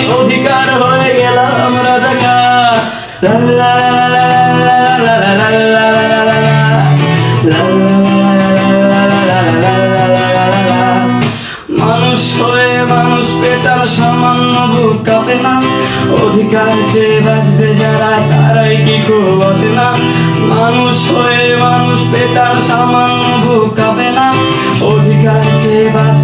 আমি অধিকার হয়ে গেলাম রাজাকার মানুষ হয়ে মানুষ পেতার সামান্য বুক কাঁপে অধিকার কি মানুষ মানুষ না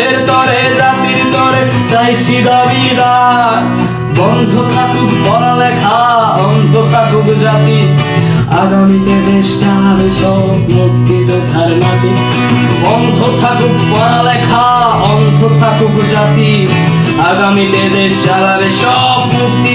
দেশের তরে, জাতির তরে, চাইছি দাবিদার বন্ধ থাকুক পড়ালেখা, অন্ধ থাকুক জাতি। আগামীতে দেশ চালাবে সব মুক্তিযোদ্ধার মাটি। বন্ধ থাকুক পড়ালেখা, অন্ধ থাকুক জাতি। আগামীতে দেশ চালাবে সব মুক্তি